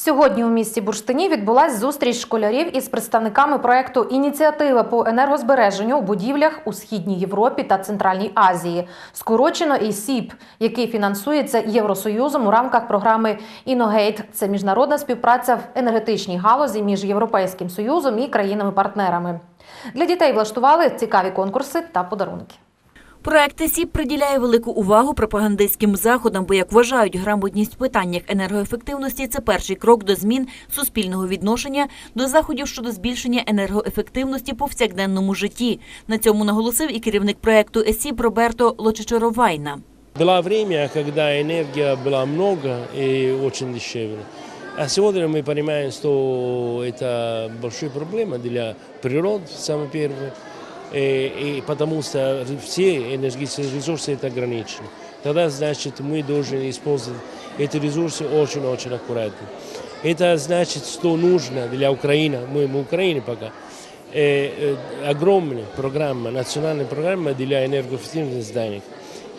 Сьогодні у місті Бурштині відбулась зустріч школярів із представниками проекту Ініціатива по енергозбереженню у будівлях у східній Європі та Центральній Азії, скорочено ІСІП, який фінансується Євросоюзом у рамках програми Іногейт. Це міжнародна співпраця в енергетичній галузі між Європейським Союзом і країнами-партнерами. Для дітей влаштували цікаві конкурси та подарунки. Проект ЕСІП приділяє велику увагу пропагандистським заходам, бо, як вважають, грамотність в питаннях енергоефективності це перший крок до змін суспільного відношення до заходів щодо збільшення енергоефективності по повсякденному житті. На цьому наголосив і керівник проекту ЕСІП Роберто Лочичоровайна. Было время, когда энергия была много и очень дешевле. А сегодня мы понимаем, что это большая проблема для природы, самое первое, И, и потому что все энергетические ресурсы это ограничены. Тогда, значит, мы должны использовать эти ресурсы очень-очень аккуратно. Это значит, что нужно для Украины, мы, мы Украине пока, э, э, огромная программа, национальная программа для энергоэффективных зданий.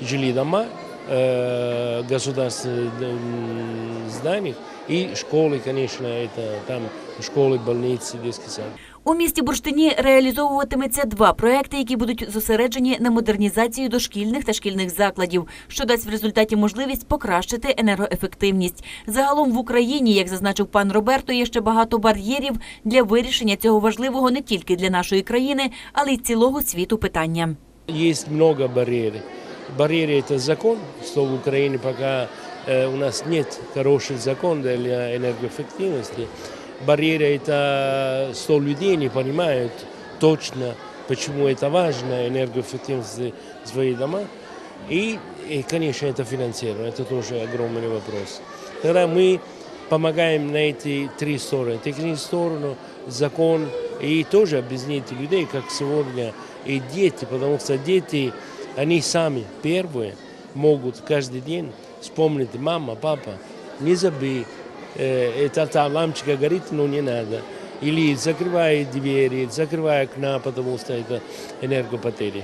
Жилые дома, э, государственные м, здания и школы, конечно, это там школы, больницы, детский сад. У місті Бурштині реалізовуватиметься два проекти, які будуть зосереджені на модернізації дошкільних та шкільних закладів, що дасть в результаті можливість покращити енергоефективність. Загалом в Україні, як зазначив пан Роберто, є ще багато бар'єрів для вирішення цього важливого не тільки для нашої країни, але й цілого світу питання. Есть много барьеров. Барьеры – это закон, что в Украине пока э, у нас нет хороших законов для энергоэффективности. Барьеры – это что людей не понимают точно, почему это важно, энергоэффективность своих дома. И, и, конечно, это финансирование, это тоже огромный вопрос. Тогда мы помогаем на эти три стороны. Техническую сторону, закон и тоже объяснить людей, как сегодня и дети, потому что дети, они сами первые могут каждый день вспомнить, мама, папа, не забей, э, эта та лампочка горит, но не надо. Или закрывай двери, закрывай окна, потому что это энергопотеря.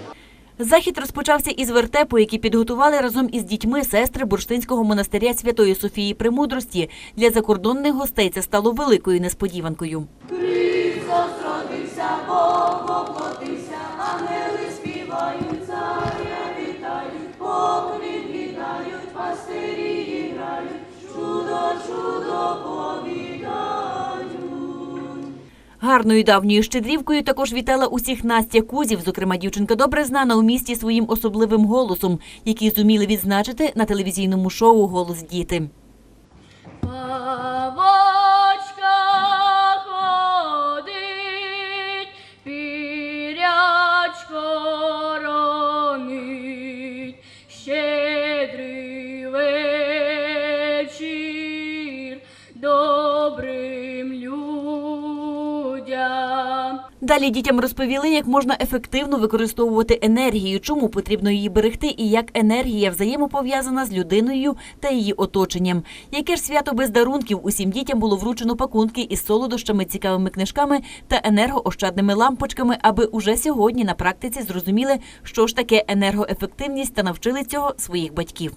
Захід розпочався із вертепу, які підготували разом із дітьми сестри Бурштинського монастиря Святої Софії Премудрості. Для закордонних гостей це стало великою несподіванкою. Христос родився, Бог воплотився, ангели співають, царя вітають, поклін віддають, пастирі Гарною давньою щедрівкою також вітала усіх Настя Кузів. Зокрема, дівчинка добре знана у місті своїм особливим голосом, який зуміли відзначити на телевізійному шоу Голос діти. Добрим людям. Далі дітям розповіли, як можна ефективно використовувати енергію, чому потрібно її берегти і як енергія взаємопов'язана з людиною та її оточенням. Яке ж свято без дарунків усім дітям було вручено пакунки із солодощами, цікавими книжками та енергоощадними лампочками, аби уже сьогодні на практиці зрозуміли, що ж таке енергоефективність та навчили цього своїх батьків.